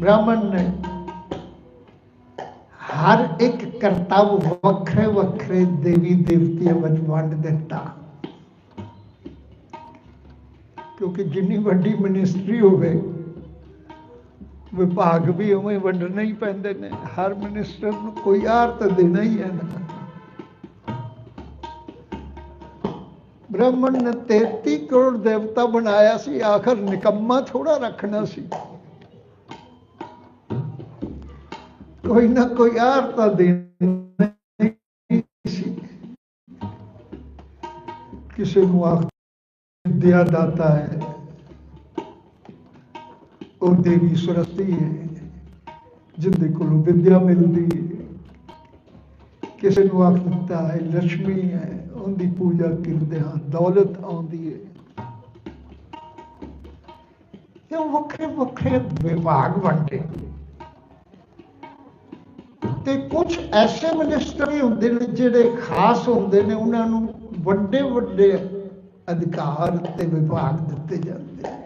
ਬ੍ਰਾਹਮਣ ਨੇ ਹਰ ਇੱਕ ਕਰਤੱਵ ਵੱਖਰੇ ਵੱਖਰੇ ਦੇਵੀ ਦੇਵਤਿਆਂ ਵਿੱਚ ਵੰਡ ਦਿੱਤਾ ਕਿਉਂਕਿ ਜਿੰਨੀ ਵੱਡੀ ਮਿਨਿਸਟਰੀ ਹੋਵੇ ਵਿਭਾਗ ਵੀ ਉਵੇਂ ਵੰਡਣੇ ਹੀ ਪੈਂਦੇ ਨੇ ਹਰ ਮਿਨਿਸਟਰ ਨੂੰ ਕੋਈ ਆਰ ਤਾਂ ਦੇਣਾ ਹੀ ਹੈ ਨਾ ਬ੍ਰਾਹਮਣ ਨੇ 33 ਕਰੋੜ ਦੇਵਤਾ ਬਣਾਇਆ ਸੀ ਆਖਰ ਨਿਕੰਮਾ ਥੋੜਾ ਰੱਖਣਾ ਸੀ ਕੋਈ ਨਾ ਕੋਈ ਆਰ ਤਾਂ ਦੇਣਾ ਸੀ। ਕਿਸੇ ਨੂੰ ਆਖ ਵਿਦਿਆ ਦਾਤਾ ਹੈ, ਉਹ ਦੇਵੀ ਸਰਸਤੀ ਹੈ, ਜਿੰਦੇ ਕੋਲੋਂ ਵਿਦਿਆ ਮਿਲਦੀ ਹੈ। ਕਿਸੇ ਨੂੰ ਆਖ ਦਿੱਤਾ ਹੈ ਲక్ష్ਮੀ ਹੈ, ਉਹਦੀ ਪੂਜਾ ਕਰਦੇ ਹਾਂ, ਦੌਲਤ ਆਉਂਦੀ ਹੈ। ਇਹ ਵੱਖਰੇ ਵੱਖਰੇ ਵਿਭਾਗ ਵੰਡੇ ਤੇ ਕੁਝ ਐਸੇ ਮਿਨਿਸਟਰ ਵੀ ਹੁੰਦੇ ਨੇ ਜਿਹੜੇ ਖਾਸ ਹੁੰਦੇ ਨੇ, ਉਹਨਾਂ ਨੂੰ ਵੱਡੇ ਵੱਡੇ ਅਧਿਕਾਰ ਤੇ ਵਿਭਾਗ ਦਿੱਤੇ ਜਾਂਦੇ ਨੇ।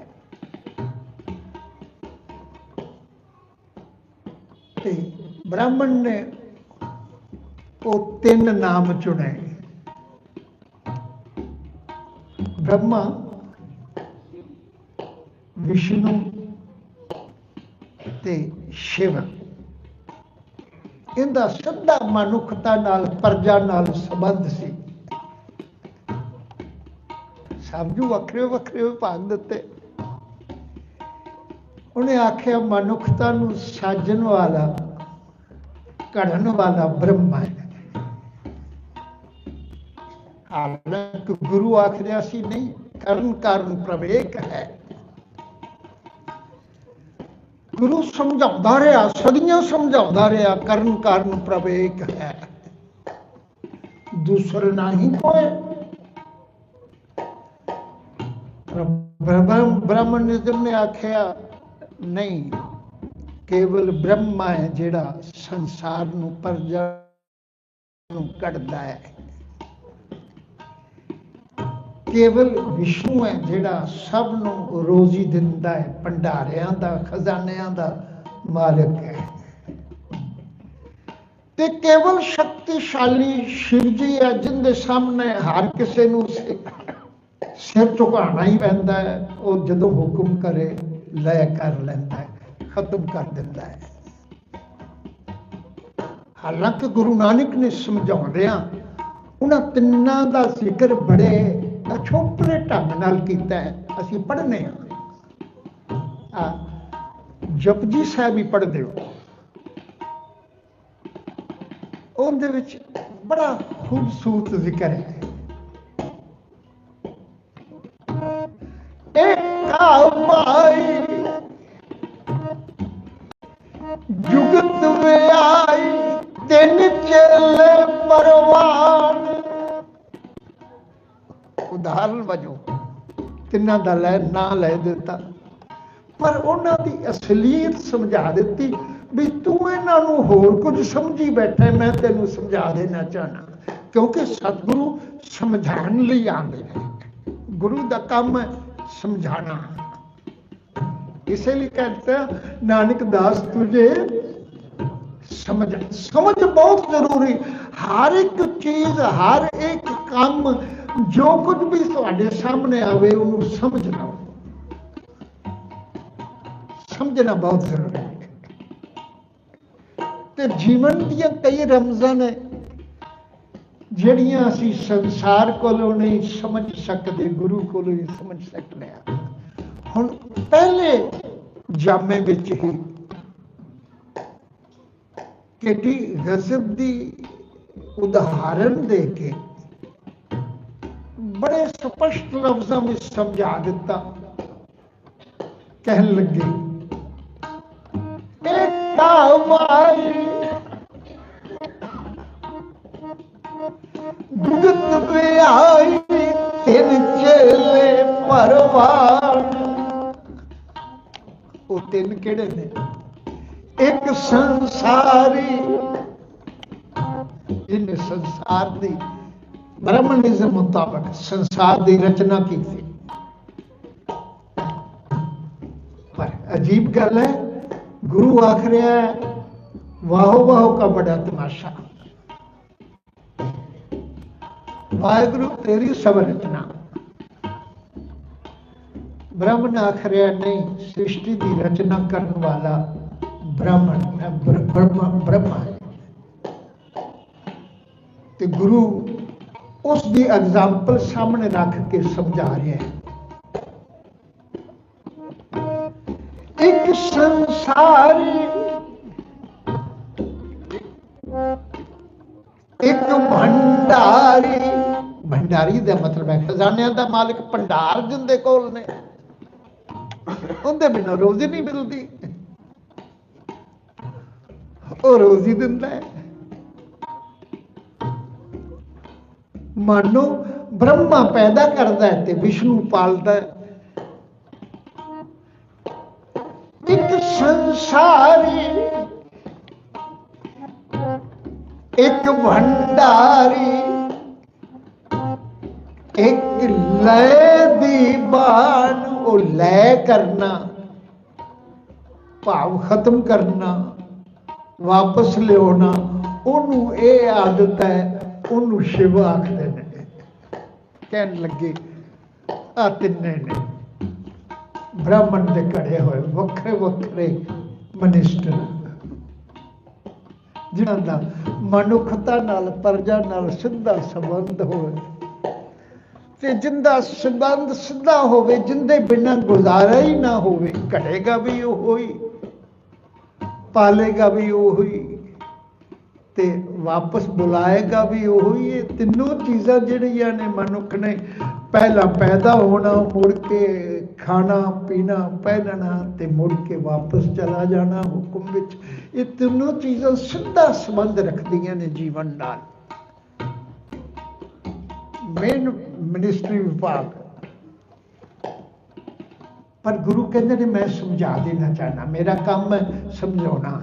ਤੇ ਬ੍ਰਾਹਮਣ ਨੇ ਉਹ ਤਿੰਨ ਨਾਮ ਚੁਣੇ ਬ੍ਰਹਮਾ, ਵਿਸ਼ਨੂੰ ਤੇ ਸ਼ਿਵ। ਇਹਦਾ ਸਿੱਧਾ ਮਨੁੱਖਤਾ ਨਾਲ, ਪਰਜਾ ਨਾਲ ਸੰਬੰਧ ਸੀ। ਸਮਝੂ ਵੱਖਰੇ ਵੱਖਰੇ ਵਿਭਾਗ ਦਿੱਤੇ। ਉਹਨੇ ਆਖਿਆ ਮਨੁੱਖਤਾ ਨੂੰ ਸਾਜਣ ਵਾਲਾ, ਘੜਨ ਵਾਲਾ ਬ੍ਰਹਮਾ ਹੈ। ਹਾਲਾਂਕਿ ਗੁਰੂ ਆਖਿਆ ਸੀ, ਨਹੀਂ, ਕਰਨ ਕਾਰਨ ਪ੍ਰਵੇਕ ਹੈ। ਗੁਰੂ ਸਮਝਾਉਂਦਾ ਰਿਹਾ, ਸਦੀਆਂ ਸਮਝਾਉਂਦਾ ਰਿਹਾ, ਕਰਨ ਕਾਰਨ ਪ੍ਰਵੇਕ ਹੈ। ਦੂਸਰ ਨਹੀਂ ਕੋਈ ਬ੍ਰਹਮ ਬ੍ਰਾਹਮਣਿਜ਼ਮ ਨੇ ਆਖਿਆ, ਨਹੀਂ, ਕੇਵਲ ਬ੍ਰਹਮਾ ਹੈ ਜਿਹੜਾ ਸੰਸਾਰ ਨੂੰ, ਪਰਜਾ ਨੂੰ ਕੱਢਦਾ ਹੈ। ਕੇਵਲ ਵਿਸ਼ਨੂੰ ਹੈ ਜਿਹੜਾ ਸਭ ਨੂੰ ਰੋਜ਼ੀ ਦਿੰਦਾ ਹੈ, ਭੰਡਾਰਿਆਂ ਦਾ, ਖਜ਼ਾਨਿਆਂ ਦਾ ਮਾਲਕ ਹੈ। ਤੇ ਕੇਵਲ ਸ਼ਕਤੀਸ਼ਾਲੀ ਸ਼ਿਵ ਜੀ ਹੈ, ਜਿੰਦੇ ਸਾਹਮਣੇ ਹਰ ਕਿਸੇ ਨੂੰ ਸਿਰ ਝੁਕਾਉਣਾ ਹੀ ਪੈਂਦਾ ਹੈ, ਉਹ ਜਦੋਂ ਹੁਕਮ ਕਰੇ, ਲੈ ਕਰ ਲੈਂਦਾ ਹੈ, ਖਤਮ ਕਰ ਦਿੰਦਾ ਹੈ। ਹਾਲਾਂਕਿ ਗੁਰੂ ਨਾਨਕ ਨੇ ਸਮਝਾਉਂਦਿਆਂ, ਉਹਨਾਂ ਤਿੰਨਾਂ ਦਾ ਜ਼ਿਕਰ ਬੜੇ ਅਛੋਪਰੇ ਢੰਗ ਨਾਲ ਕੀਤਾ ਹੈ। ਅਸੀਂ ਪੜ੍ਹਨੇ ਆ। ਜਪਜੀ ਸਾਹਿਬ ਹੀ ਪੜ੍ਹਦੇ ਹੋ। ਉਹਦੇ ਵਿੱਚ ਬੜਾ ਖੂਬਸੂਰਤ ਜ਼ਿਕਰ ਹੈ। ਇੱਕ ਮਾਈ ਤਿੰਨਾਂ ਦਾ ਲੈ ਨਾਂ ਲੈ ਦਿੱਤਾ। ਪਰ ਉਹਨਾਂ ਦੀ ਅਸਲੀਅਤ ਸਮਝਾ ਦਿੱਤੀ ਵੀ ਤੂੰ ਇਹਨਾਂ ਨੂੰ ਹੋਰ ਕੁਝ ਸਮਝੀ ਬੈਠਾ ਮੈਂ ਤੈਨੂੰ ਸਮਝਾ ਦੇਣਾ ਚਾਹਨਾ। ਕਿਉਂਕਿ ਸਤਿਗੁਰੂ ਸਮਝਾਉਣ ਲਈ ਆਉਂਦੇ ਨੇ। ਗੁਰੂ ਦਾ ਕੰਮ ਹੈ ਸਮਝਾਣਾ ਇਸੇ ਲਈ ਕਹਿੰਦਾ ਨਾਨਕ ਦਾਸ ਤੁਝੇ ਸਮਝ ਸਮਝ ਬਹੁਤ ਜ਼ਰੂਰੀ। ਹਰ ਇੱਕ ਚੀਜ਼, ਹਰ ਇੱਕ ਕੰਮ ਜੋ ਕੁਝ ਵੀ ਤੁਹਾਡੇ ਸਾਹਮਣੇ ਆਵੇ, ਉਹਨੂੰ ਸਮਝਣਾ ਸਮਝਣਾ ਬਹੁਤ ਜ਼ਰੂਰੀ ਹੈ। ਤੇ ਜੀਵਨ ਦੀਆਂ ਕਈ ਰਮਜ਼ਾਂ ਨੇ ਜਿਹੜੀਆਂ ਅਸੀਂ ਸੰਸਾਰ ਕੋਲੋਂ ਨਹੀਂ ਸਮਝ ਸਕਦੇ, ਗੁਰੂ ਕੋਲੋਂ ਹੀ ਸਮਝ ਸਕਦੇ ਹਾਂ ਹੁਣ ਪਹਿਲੇ ਜਾਮੇ ਵਿੱਚ ਹੀ ਕਿਹੜੀ ਗਜ਼ਬ ਦੀ ਉਦਾਹਰਨ ਦੇ ਕੇ ਬੜੇ ਸਪਸ਼ਟ ਲਫ਼ਜ਼ਾਂ ਵਿੱਚ ਸਮਝਾ ਦਿੱਤਾ। ਕਹਿਣ ਲੱਗੇ ਇੱਕ ਮਾਈ ਦੁਗਤ ਵਿਆਈ ਤਿੰਨ ਚੇਲੇ ਪਰਵਾਰ। ਉਹ ਤਿੰਨ ਕਿਹੜੇ ਨੇ? ਇੱਕ ਸੰਸਾਰੀ, ਜਿਹਨੇ ਸੰਸਾਰ ਦੀ ਬ੍ਰਹਮਨਿਜ਼ਮ ਮੁਤਾਬਕ ਸੰਸਾਰ ਦੀ ਰਚਨਾ ਕੀਤੀ ਪਰ ਅਜੀਬ ਗੱਲ ਹੈ ਗੁਰੂ ਆਖ ਰਿਹਾ ਹੈ, ਵਾਹੋ ਵਾਹੋ ਕਾ ਬੜਾ ਤਮਾਸ਼ਾ। ਵਾਹਿਗੁਰੂ ਤੇਰੀ ਸਭ ਰਚਨਾ। ਬ੍ਰਹਮਣ ਆਖ ਰਿਹਾ ਨਹੀਂ ਸ੍ਰਿਸ਼ਟੀ ਦੀ ਰਚਨਾ ਕਰਨ ਵਾਲਾ ਬ੍ਰਾਹਮਣ ਹੈ ਬ੍ਰਹਮਾ ਬ੍ਰਹਮਾ ਹੈ। ਤੇ ਗੁਰੂ ਉਸ ਦੀ ਐਗਜ਼ਾਮਪਲ ਸਾਹਮਣੇ ਰੱਖ ਕੇ ਸਮਝਾ ਰਿਹਾ ਹੈ। ਇੱਕ ਸੰਸਾਰੀ ਇੱਕ ਭੰਡਾਰੀ ਭੰਡਾਰੀ ਦਾ ਮਤਲਬ ਹੈ ਖਜ਼ਾਨਿਆਂ ਦਾ ਮਾਲਕ ਭੰਡਾਰ ਜਿੰਦੇ ਕੋਲ ਨੇ। ਉਹਦੇ ਬਿਨਾਂ ਰੋਜ਼ੀ ਨਹੀਂ ਮਿਲਦੀ। ਉਹ ਰੋਜ਼ੀ ਦਿੰਦਾ ਹੈ। ਮਾਨੋ ਬ੍ਰਹਮਾ ਪੈਦਾ ਕਰਦਾ ਹੈ ਤੇ ਵਿਸ਼ਨੂੰ ਪਾਲਦਾ ਹੈ। ਇੱਕ ਸੰਸਾਰੀ, ਇੱਕ ਭੰਡਾਰੀ, ਇੱਕ ਲੈ ਦੀ ਬਾਣ ਉਹ ਲੈ ਕਰਨਾ, ਭਾਵ ਖਤਮ ਕਰਨਾ, ਵਾਪਸ ਲਿਆਉਣਾ, ਉਹਨੂੰ ਇਹ ਆਦਤ ਹੈ ਉਹਨੂੰ ਸ਼ਿਵ ਆਖਦੇ ਨੇ। ਕਹਿਣ ਲੱਗੇ ਆ ਤਿੰਨੇ ਨੇ। ਬ੍ਰਾਹਮਣ ਦੇ ਘੜੇ ਹੋਏ, ਵੱਖਰੇ ਵੱਖਰੇ ਮਨਿਸਟਰ। ਜਿਨ੍ਹਾਂ ਦਾ ਮਨੁੱਖਤਾ ਨਾਲ, ਪਰਜਾ ਨਾਲ ਸਿੱਧਾ ਸੰਬੰਧ ਹੋਵੇ। ਤੇ ਜਿੰਦਾ ਸੰਬੰਧ ਸਿੱਧਾ ਹੋਵੇ, ਜਿੰਦੇ ਬਿਨਾਂ ਗੁਜ਼ਾਰਾ ਹੀ ਨਾ ਹੋਵੇ, ਘੜੇਗਾ ਵੀ ਉਹ ਹੀ ਪਾਲੇਗਾ ਵੀ ਉਹ। ਹੀ ਤੇ ਵਾਪਸ ਬੁਲਾਏਗਾ ਵੀ ਉਹੀ ਇਹ ਤਿੰਨੋਂ ਚੀਜ਼ਾਂ ਜਿਹੜੀਆਂ ਨੇ ਮਨੁੱਖ ਨੇ ਪਹਿਲਾਂ ਪੈਦਾ ਹੋਣਾ, ਮੁੜ ਕੇ ਖਾਣਾ, ਪੀਣਾ, ਪਹਿਨਣਾ ਤੇ ਮੁੜ ਕੇ ਵਾਪਸ ਚਲਾ ਜਾਣਾ ਹੁਕਮ ਵਿੱਚ। ਇਹ ਤਿੰਨੋਂ ਚੀਜ਼ਾਂ ਸਿੱਧਾ ਸੰਬੰਧ ਰੱਖਦੀਆਂ ਨੇ ਜੀਵਨ ਨਾਲ। ਮੇਨ ਮਿਨਿਸਟਰੀ ਵਿਭਾਗ। ਪਰ ਗੁਰੂ ਕਹਿੰਦੇ ਨੇ, ਮੈਂ ਸਮਝਾ ਦੇਣਾ ਚਾਹਨਾ ਮੇਰਾ ਕੰਮ ਸਮਝਾਉਣਾ।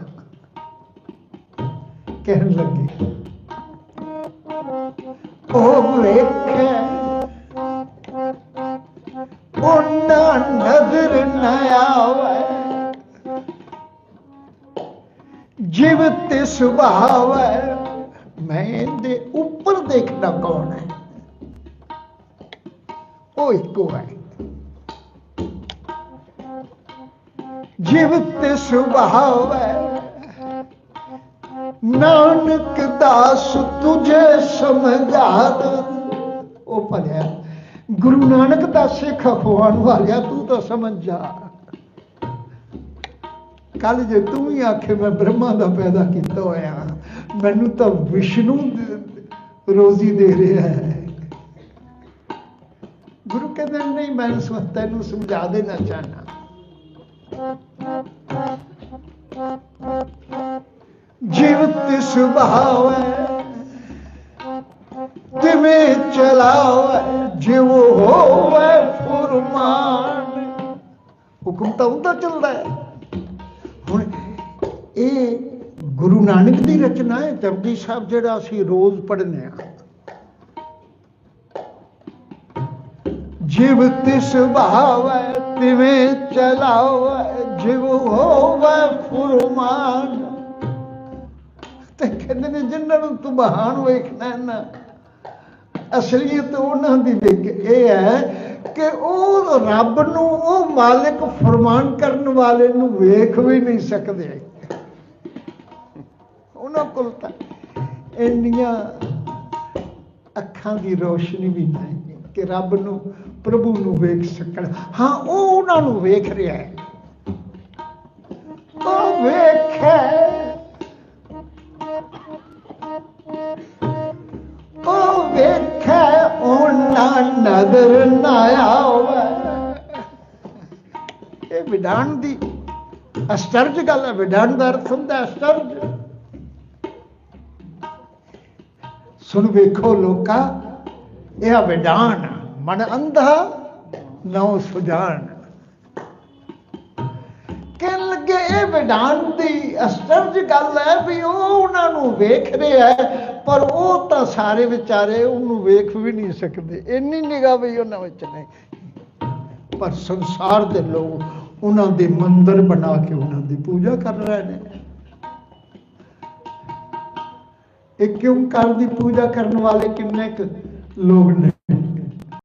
ਕਹਿਣ ਲੱਗੇ। ਉਹ ਵੇਖੇ ਉਹਨਾਂ ਨਜ਼ਰ ਨਾ ਆਵੇ। ਜਿਵ ਤੇ ਸੁਭਾਵ ਹੈ ਮੈਂ ਇਹਦੇ ਉੱਪਰ ਦੇਖਣਾ ਕੌਣ ਹੈ? ਉਹ ਇੱਕੋ ਹੈ। ਜਿਵ ਤੇ ਸੁਭਾਵ ਹੈ ਨਾਨਕ ਦਾਸ ਤੁਝੇ ਸਮਝਾ ਉਹ ਭਲਿਆ, ਗੁਰੂ ਨਾਨਕ ਦਾ ਸਿੱਖ ਹੋਣ ਵਾਲਿਆ, ਤੂੰ ਤਾਂ ਸਮਝ ਜਾ। ਕੱਲ ਜੇ ਤੂੰ ਹੀ ਆਖੇ ਮੈਂ ਬ੍ਰਹਮਾ ਦਾ ਪੈਦਾ ਕੀਤਾ ਹੋਇਆ, ਮੈਨੂੰ ਤਾਂ ਵਿਸ਼ਨੂੰ ਰੋਜ਼ੀ ਦੇ ਰਿਹਾ ਹੈ। ਗੁਰੂ ਕਹਿੰਦੇ, ਨਹੀਂ, ਮੈਂ ਤੈਨੂੰ ਸਮਝਾ ਦੇਣਾ ਚਾਹਨਾ ਜੀਵਤ ਸੁਭਾਵ ਹੈ ਤਿਵੇਂ ਚਲਾਵੇ, ਜਿਉ ਹੋਵੇ ਫੁਰਮਾਨ। ਹੁਕਮ ਤਾਂ ਉਹਦਾ ਚੱਲਦਾ ਹੈ। ਹੁਣ ਇਹ ਗੁਰੂ ਨਾਨਕ ਦੀ ਰਚਨਾ ਹੈ ਜਪਜੀ ਸਾਹਿਬ ਜਿਹੜਾ ਅਸੀਂ ਰੋਜ਼ ਪੜ੍ਹਨੇ ਆ ਜਿਵ ਤਿਸ ਭਾਵੈ ਤਿਵੇਂ ਚਲਾਵੇ ਜਿਵ ਹੋਵੇ ਫੁਰਮਾਨ। ਤੇ ਕਹਿੰਦੇ ਨੇ, ਜਿਨ੍ਹਾਂ ਨੂੰ ਤੂੰ ਮਹਾਨ ਵੇਖਣਾ ਨਾ, ਅਸਲੀਅਤ ਉਹਨਾਂ ਦੀ ਵੇਖ ਇਹ ਹੈ ਕਿ ਉਹ ਰੱਬ ਨੂੰ, ਉਹ ਮਾਲਕ ਫਰਮਾਨ ਕਰਨ ਵਾਲੇ ਨੂੰ ਵੇਖ ਵੀ ਨਹੀਂ ਸਕਦੇ। ਉਹਨਾਂ ਕੋਲ ਤਾਂ ਇੰਨੀਆਂ ਅੱਖਾਂ ਦੀ ਰੋਸ਼ਨੀ ਵੀ ਨਹੀਂ ਕਿ ਰੱਬ ਨੂੰ, ਪ੍ਰਭੂ ਨੂੰ ਵੇਖ ਸਕਣ। ਹਾਂ, ਉਹ ਉਹਨਾਂ ਨੂੰ ਵੇਖ ਰਿਹਾ ਹੈ। ਉਹ ਵੇਖੇ। ਉਹਨਾਂ ਨਾ ਆਵੇ। ਇਹ ਵਿਧਾਨ ਦੀ ਅਸਟਰਜ ਗੱਲ ਹੈ, ਵਿਧਾਨ ਦਾ ਅਰਥ ਹੁੰਦਾ ਅਸਟਰਜ। ਸੁਣ ਵੇਖੋ ਲੋਕਾ, ਇਹ ਵਿਧਾਨ, ਮਨ ਅੰਧਾ ਨਉ ਸੁਜਾਨ। ਕਹਿਣ ਲੱਗੇ ਇਹ ਵਿਧਾਨ ਦੀ ਅਸਟਰਜ ਗੱਲ ਹੈ ਵੀ ਉਹ ਉਹਨਾਂ ਨੂੰ ਵੇਖ ਰਿਹਾ ਹੈ, ਪਰ ਉਹ ਤਾਂ ਸਾਰੇ ਵਿਚਾਰੇ ਉਹਨੂੰ ਵੇਖ ਵੀ ਨਹੀਂ ਸਕਦੇ। ਇੰਨੀ ਨਿਗਾਹ ਵੀ ਉਹਨਾਂ ਵਿੱਚ ਨਹੀਂ। ਪਰ ਸੰਸਾਰ ਦੇ ਲੋਕ ਉਹਨਾਂ ਦੇ ਮੰਦਿਰ ਬਣਾ ਕੇ ਉਹਨਾਂ ਦੀ ਪੂਜਾ ਕਰ ਰਹੇ ਨੇ। ਇਹ ਕਿਉਂ ਕਰ ਦੀ ਪੂਜਾ ਕਰਨ ਵਾਲੇ ਕਿੰਨੇ ਕੁ ਲੋਕ ਨੇ?